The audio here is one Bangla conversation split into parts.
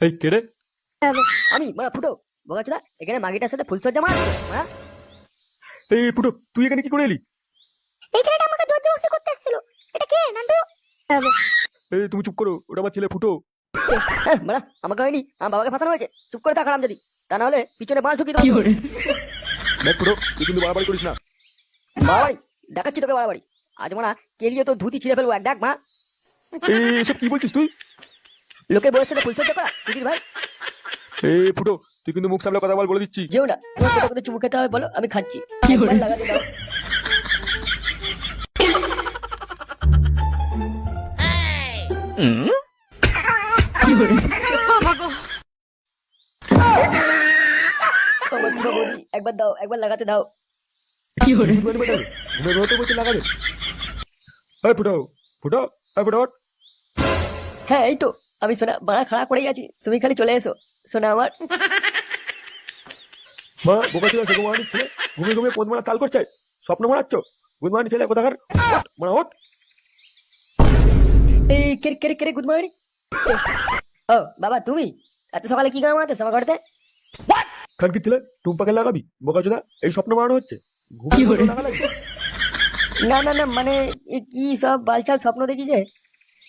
এই কেড়ে আমি মানে ফুটো। বগাচোদা এখানে মাগিটার সাথে ফুলসজ্জা মার হ্যাঁ এই ফুটো তুই এখানে কি করে এলি? এই ছেলেটা আমাকে করতে এসেছিল। এটা কে নান্টু? এই তুমি চুপ করো ওটা আমার ছেলে ফুটো। হ্যাঁ, মানে আমাকে হয়নি আমার বাবাকে ফাঁসানো হয়েছে। চুপ করে থাক যদি। তা না হলে পিছনে বাঁশ ঢুকিয়ে দেখ ফুটো তুই কিন্তু বাড়াবাড়ি করিস না। বাড়াবাড়ি? দেখাচ্ছি তোকে বাড়াবাড়ি। আজ মানা কেলিয়ে তো ধুতি ছিঁড়ে ফেলব। এক দেখ মা। এই এসব কি বলছিস তুই? লোকের বয়সের সাথে ফুলসজ্জা করা তুই ভাই? এই ফুটো তুই কিন্তু মুখ সামলে কথা বল বলে দিচ্ছি। যেও না তোমার কোথাও কোথাও চুমু খেতে হবে বলো আমি খাচ্ছি। একবার লাগাতে দাও। একবার দাও একবার লাগাতে দাও। ঘুমের বেটাবে ঘুমের বেরোতে বলছে লাগাবে। ফুটো ফুটো ফুটো। হ্যাঁ এই তো। আমি সোনা বাড়া খাড়া করেই আছি তুমি খালি চলে এসো সোনা আমার মা বোকা ছিল মারানির ছেলে ঘুমিয়ে ঘুমিয়ে পোদ মারা তাল করছে স্বপ্ন মারাচ্ছ মারানি ছেলে কোথাকার মারা ওঠ এই কেরে কেরে কেরে গুড মর্নিং ও বাবা তুমি এত সকালে কি কাম আছে আমার ঘরেতে খানকির ছেলে টুম্পাকে লাগাবি বোকা চোদা এই স্বপ্ন মারানো হচ্ছে ঘুমিয়ে। না না না মানে কি সব বালছাল স্বপ্ন দেখি যে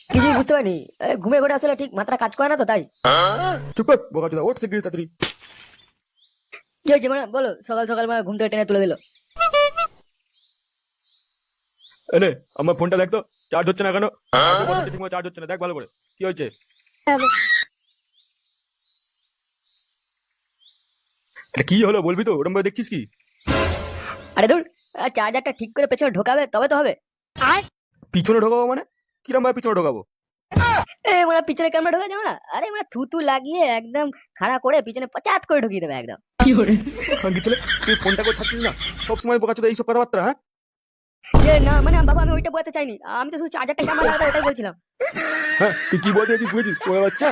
কিছুই বুঝতে পারিনি। এ, ঘুমে ঘরে আসলে ঠিক মাত্রা কাজ করে না তো তাই? চুপ কর বোকা চোদা ওঠ শিগগিরি তাড়াতাড়ি। কি হয়েছে মানে? বলো সকাল সকাল মানে ঘুম থেকে টেনে তুলে দিল। এনে আমার ফোনটা দেখ তো চার্জ হচ্ছে না কেন? ঠিকমতো চার্জ হচ্ছে না দেখ ভালো করে কি হয়েছে? এটা কি হলো বলবি তো ওরম ভাবে দেখছিস কি? আরে দূর চার্জারটা ঠিক করে পেছনে ঢোকাবে তবে তো হবে। পিছনে ঢোকাবো মানে? কিরম ভাবে পিছনে ঢোকাবো? এ মানে পিছনে ক্যামেরা ঢোকা যাবে না? আরে মানে থুতু লাগিয়ে একদম খাড়া করে পিছনে পচাত করে ঢুকিয়ে দেবে একদম। খানকির ছেলে তুই ফোনটা করে ছাড়ছিস না? সবসময় বোকা চোদা এইসব কথাবার্তা হ্যাঁ? এ না মানে বাবা আমি ওইটা বলতে চাইনি। আমি তো শুধু চার্জারটা কেমন লাগাবে ওটাই বলছিলাম। হ্যাঁ তুই কি বলতে চাইছিস বুঝেছিস ওরা বাচ্চা?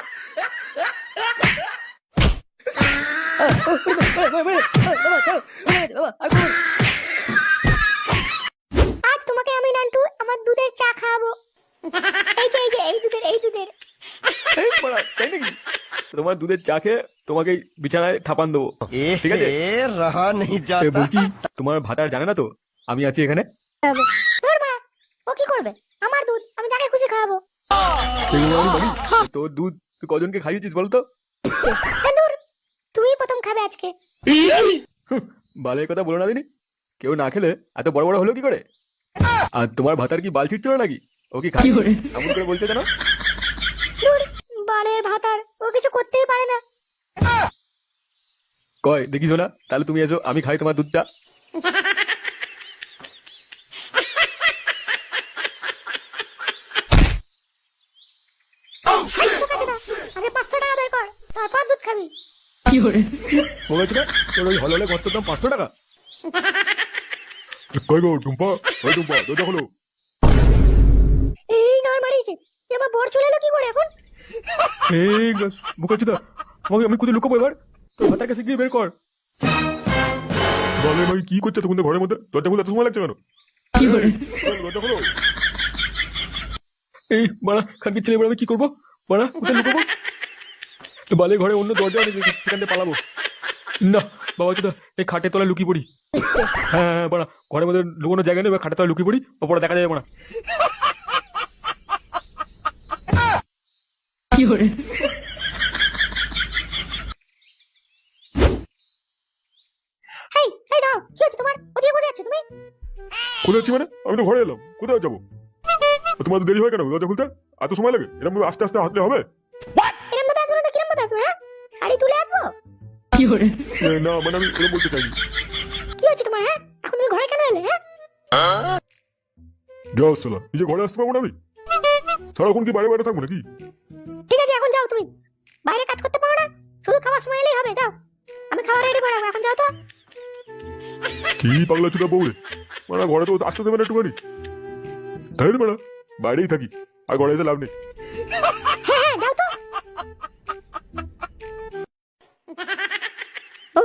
চলো। আজ তোমাকে আমি নান্টু আমার দুধের চা খাওয়াবো। তোমার দুধের চা খেয়ে তোমাকে বিছানায় ঠাপান দেবো। ঠিক আছে? বলছি তোমার ভাতার জানে না তো? আমি আছি এখানে। তোর ও কি করবে? আমার দুধ আমি যাকে খুশি খাওয়াবো তোর দুধ তুই কজনকে খাইয়েছিস বলতো? তুই প্রথম খাবে আজকে। বালের কথা বলো না দিনি। কেউ না খেলে এত বড় বড় হলো কি করে? আর তোমার ভাতার কি বাল ছিটছিল নাকি? ও কি খাই এমন করে বলছে কেন? বালের ভাতার ও কিছু করতেই পারে না। কয় দেখিস না তাহলে তুমি এসো আমি খাই তোমার দুধটা। আগে পাঁচশো টাকা বের কর তারপর দুধ খাবি। তোর ওই কত দাম পাঁচশো টাকা? কই গো টুম্পা? ওই টুম্পা দরজা হলো বর চলে এলো কি করে এখন? এই বুকাচুদা আমাকে আমি কোথায় লুকাবো এবার? তোর ভাতার কাছে গিয়ে বের কর। বলে ভাই কি করছে তখন ঘরের মধ্যে? দরজা খুলতে এত সময় লাগছে কেন? দরজা খোলো। এই বাড়া খানকে ছেলে কি করব? বাড়া কোথায় লুকাবো? বালে ঘরে অন্য দরজা নেই সেখান থেকে পালাবো। না বাবা চুদা এই খাটের তলায় লুকিয়ে পড়ি। হ্যাঁ হ্যাঁ বাড়া ঘরের মধ্যে লুকানোর জায়গা নেই খাটের তলায় লুকিয়ে পড়ি ওপরে দেখা যাবে না হেই এই দাও কি হচ্ছে তোমার? ওদিকে কোথায় যাচ্ছ তুমি? কোথায় আছি মানে? আমি তো ঘরে এলাম কোথায় যাব? তোমার তো দেরি হয় কেন দরজা খুলতে? এত সময় লাগে এরকম ভাবে আস্তে আস্তে হাঁটলে হবে? এরম ভাবে আসব না কিরম আসব হ্যাঁ? শাড়ি তুলে আসব? এ, না মানে আমি এরকম বলতে চাইনি। কি হচ্ছে তোমার হ্যাঁ? এখন তুমি ঘরে কেন এলে হ্যাঁ? যাও সালা নিজে ঘরে আসতে পারব না আমি? সারাক্ষণ কি বাইরে বাইরে থাকব নাকি? ঠিক আছে এখন যাও তুমি। বাইরে কাজ করতে পারো না শুধু খাওয়ার সময় এলেই হবে যাও। আমি খাবার রেডি করে এখন যাও তো। কি পাগলা চুদা বউরে মানে ঘরে তো আসতে দেবে না একটুখানি। তাই না ম্যাডাম বাইরেই থাকি আর ঘরে এসে লাভ নেই। হ্যাঁ হ্যাঁ যাও তো। ও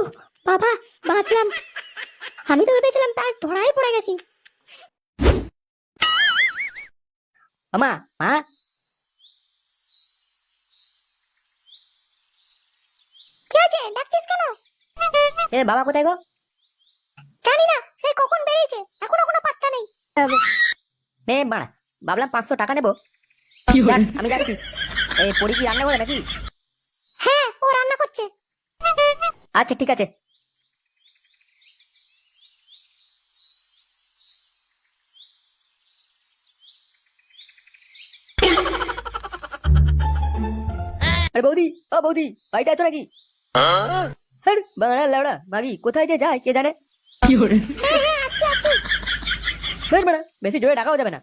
বাবা বাঁচলাম। আমি তো ভেবেছিলাম প্রায় ধরাই পড়ে গেছি। আমা মা কি হয়েছে? ডাকছিস কেন? এ বাবা কোথায় গো? জানি না সেই কখন বেরিয়েছে? এখনও কোনো পাত্তা নেই। এ বাড়া ভাবলাম পাঁচশো টাকা নেব। যাক, আমি যাচ্ছি। এই পরি কি রান্না করে নাকি? হ্যাঁ ও রান্না করছে। আচ্ছা ঠিক আছে। আরে বৌদি ও বৌদি বাড়িতে আছো নাকি? হ্যাঁ বাংলা লাউড়া মাগি কোথায় যে যায় কে জানে? হ্যাঁ হ্যাঁ আসছি আসছি বেশ মানে বেশি জোরে টাকাও যাবে না।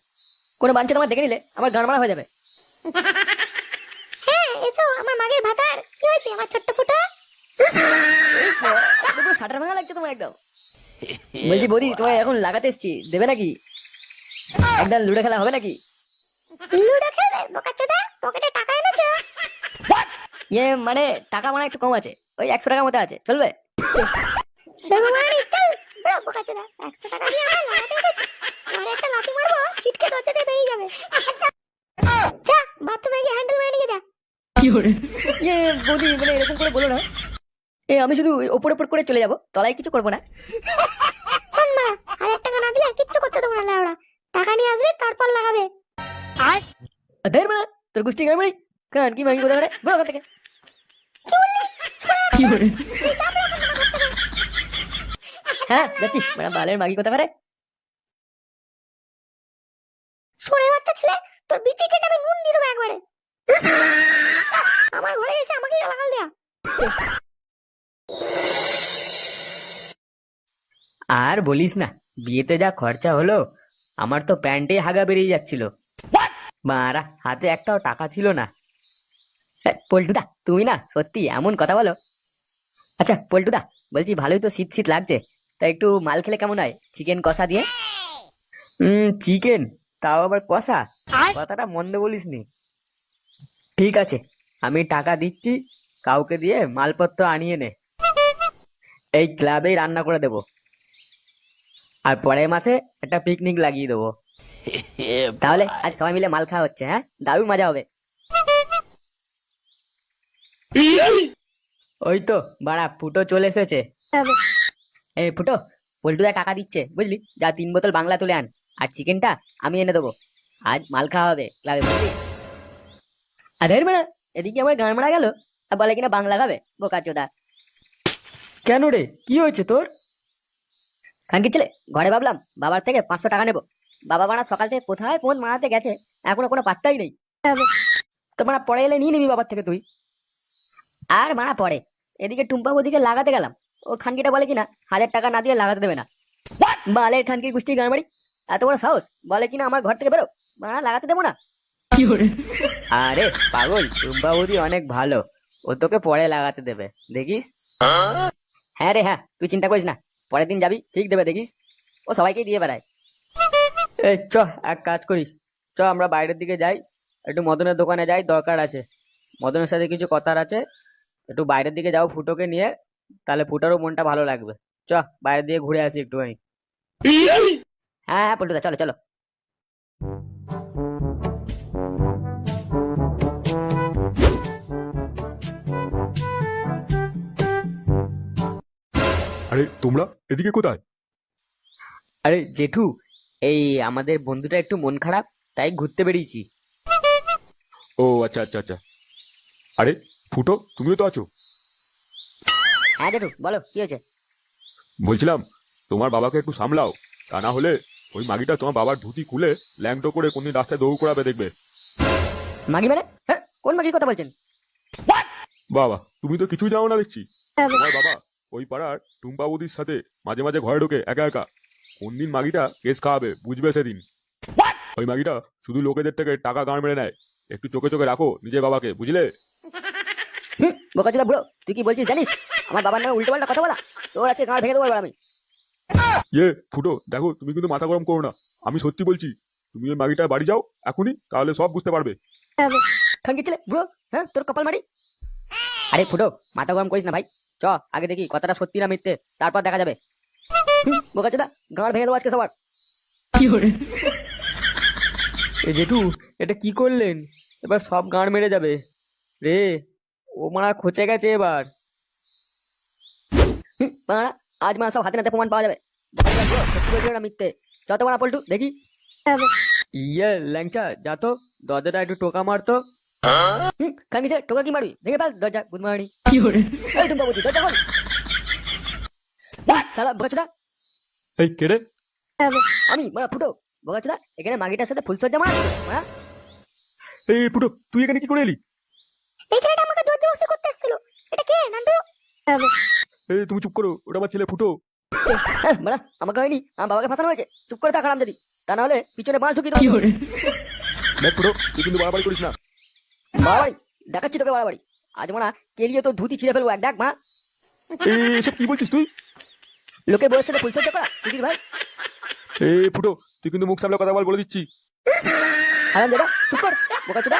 কোনো বাঞ্চে তোমার দেখে নিলে আমার গান মারা হয়ে যাবে। হ্যাঁ এসো আমার মাগের ভাতার। কি হয়েছে আমার ছোট্ট ফুটো? এই শালা, একদম পুরো সাটার ভাঙা লাগছে তোমার একদম। বলছি বৌদি তোমায় এখন লাগাতে এসছি। দেবে নাকি? একদম লুডো খেলা হবে নাকি? লুডো খেলবে বোকাচোদা পকেটে টাকা এনেছো? ইয়ে মানে টাকা মানে একটু কম আছে। ওই একশো টাকার মতো আছে। চলবে? আমি শুধু ওপর ওপর করে চলে যাব। তলায় কিছু করব না। শোন মা হাজার টাকা না দিলে কিচ্ছু করতে দেবো না টাকা নিয়ে আসবে তারপর লাগাবে। মানে তোর গুষ্টি গাড়ি কারণ কি মাগি কোথায় বলো ওখান থেকে। হ্যাঁ যাচ্ছি মানে বালের মাগি কোথা করে সরে বাচ্চা ছেলে তোর বিচি কেটে আমি নুন দিয়ে দেবো একবারে। আমার ঘরে এসে আমাকে লাগাল দেয়া। আর বলিস না বিয়েতে যা খরচা হলো আমার তো প্যান্টে হাগা বেরিয়ে যাচ্ছিল। মারা হাতে একটাও টাকা ছিল না। পল্টুদা তুমি না সত্যি এমন কথা বলো। আচ্ছা পল্টুদা বলছি ভালোই তো শীত শীত লাগছে। তা একটু মাল খেলে কেমন হয়? চিকেন কষা দিয়ে? হুম চিকেন তাও আবার কষা? কথাটা মন্দ বলিসনি। ঠিক আছে আমি টাকা দিচ্ছি কাউকে দিয়ে মালপত্র আনিয়ে নে। এই ক্লাবেই রান্না করে দেব। আর পরের মাসে একটা পিকনিক লাগিয়ে দেবো। তাহলে আজ সবাই মিলে মাল খাওয়া হচ্ছে হ্যাঁ? দারুণ মজা হবে। ওই তো বাড়া ফুটো চলে এসেছে। এই ফুটো পল্টুদা টাকা দিচ্ছে বুঝলি? যা তিন বোতল বাংলা তুলে আন আর চিকেনটা আমি এনে দেবো। আজ মাল খাওয়া হবে ক্লাবে বুঝলি আর ধের মেলা এদিকে আমার গান মারা গেল? আর বলে কিনা বাংলা খাবে বোকা চোদা। কেন রে? কি হয়েছে তোর? খানকি ছেলে ঘরে ভাবলাম বাবার থেকে পাঁচশো টাকা নেব। বাবা মারা সকাল থেকে কোথায় ফোন মারাতে গেছে এখনও কোনো পাত্তাই নেই। তো মারা পরে এলে নিয়ে নিবি বাবার থেকে তুই। আর মারা পরে এদিকে টুম্পা ওদিকে লাগাতে গেলাম। ও খানকিটা বলে কিনা হাজার টাকা না দিয়ে লাগাতে দেবে না। বালের খানকির গোষ্ঠী গানবাড়ি? এত বড় সাহস? বলে কিনা আমার ঘর থেকে বেরো। মারা লাগাতে দেবো না। আরে পাগল টুম্পা বৌদি অনেক ভালো। ও তোকে পরে লাগাতে দেবে দেখিস? হ্যাঁ রে হ্যাঁ তুই চিন্তা করিস না। পরের দিন যাবি ঠিক দেবে দেখিস? ও সবাইকে দিয়ে বেড়ায়। এই চ এক কাজ করি। চ আমরা বাইরের দিকে যাই। একটু মদনের দোকানে যাই দরকার আছে। মদনের সাথে কিছু কথার আছে। একটু বাইরের দিকে যাও ফুটোকে নিয়ে তাহলে ফুটোরও মনটা ভালো লাগবে। চ বাইরের দিকে ঘুরে আসি একটুখানি। হ্যাঁ হ্যাঁ পল্টুদা চলো চলো। আরে তোমরা? এদিকে কোথায়? আরে জেঠু এই আমাদের বন্ধুটা একটু মন খারাপ তাই ঘুরতে বেরিয়েছি। ও আচ্ছা আচ্ছা আচ্ছা। আরে ফুটো তুমিও তো আছো। হ্যাঁ জেঠু বলো কি হয়েছে? বলছিলাম তোমার বাবাকে একটু সামলাও তা না হলে ওই মাগিটা তোমার বাবার ধুতি খুলে ল্যাংটো করে কোনদিন রাস্তায় দৌড় করাবে দেখবে। মাগি মানে? হ্যাঁ কোন মাগির কথা বলছেন? বাবা তুমি তো কিছুই জানো না দেখছি। তোমার বাবা ওই পাড়ার টুম্পা বৌদির সাথে মাঝে মাঝে ঘরে ঢোকে একা একা। কোন দিন মাগিটা কেস খাওয়াবে বুঝবে সেদিন। ওই মাগিটা শুধু লোকেদের থেকে টাকা গান মেরে নেয়। একটু চোখে চোখে রাখো নিজের বাবাকে বুঝলে? বোকাচোদা বুড়ো তুই কি বলছিস জানিস? আমার বাবার নামে উল্টো পাল্টা কথা বলা? তোর আছে গাঁড় ভেঙে দেবো আমি। ইয়ে ফুটো দেখো তুমি কিন্তু মাথা গরম করো না। আমি সত্যি বলছি তুমি ওই মাগিটা বাড়ি যাও এখনই তাহলে সব বুঝতে পারবে। খানকি ছেলে বুড়ো? হ্যাঁ তোর কপাল মারি আরে ফুটো মাথা গরম করিস না ভাই। চ আগে দেখি কথাটা সত্যি না মিথ্যে তারপর দেখা যাবে। বোকাচোদা গাঁড় ভেঙে দেবো আজকে সবার। এ জেঠু এটা কি করলেন? এবার সব গাঁড় মেরে যাবে। রে ও মারা খচে গেছে এবার। আজ মারা সব হাতে নাতে প্রমাণ পাওয়া যাবে। মিথ্যে। যত মারা পল্টু দেখি। ইয়ে ল্যাংচা যা তো। দরজাটা একটু টোকা মারতো খাঙ্গিছে টোকা কি মারবি? ভেঙে ফেল দরজা গুড মর্নিং। এই তুমি বাবুজি দরজা খোল। শালা বোকাচোদা এই কেড়ে আমি মারা ফুটো। বোকাচোদা এখানে মাগিটার সাথে ফুলসজ্জা মারা। মারা। এই ফুটো তুই এখানে কি করে এলি? এই ছেলেটা দর্জি করতে এসেছিল। এটা কে নান্টু? এই তুমি চুপ করো ওটা আমার ছেলে ফুটো। হ্যাঁ, মারা আমাকে হয়নি আমার বাবাকে ফাঁসানো হয়েছে। চুপ করে থাক আরাম যদি তা না হলে পিছনে বাঁশ দেবো দেখ ফুটো তুই কিন্তু বাড়াবাড়ি করিস না। বাড়াবাড়ি? দেখাচ্ছি তোকে বাড়াবাড়ি। আজ মারা কেলিয়ে তো ধুতি ছিঁড়ে ফেলব এক ডাক মা। এসব কি বলছিস তুই? লোকে বয়সের সাথে ফুলসজ্জা করা দিদির ভাই। এই ফুটো তুই কিন্তু মুখ সামলে কথা বল বলে দিচ্ছি। আরাম দাদা চুপ কর বোকা চোদা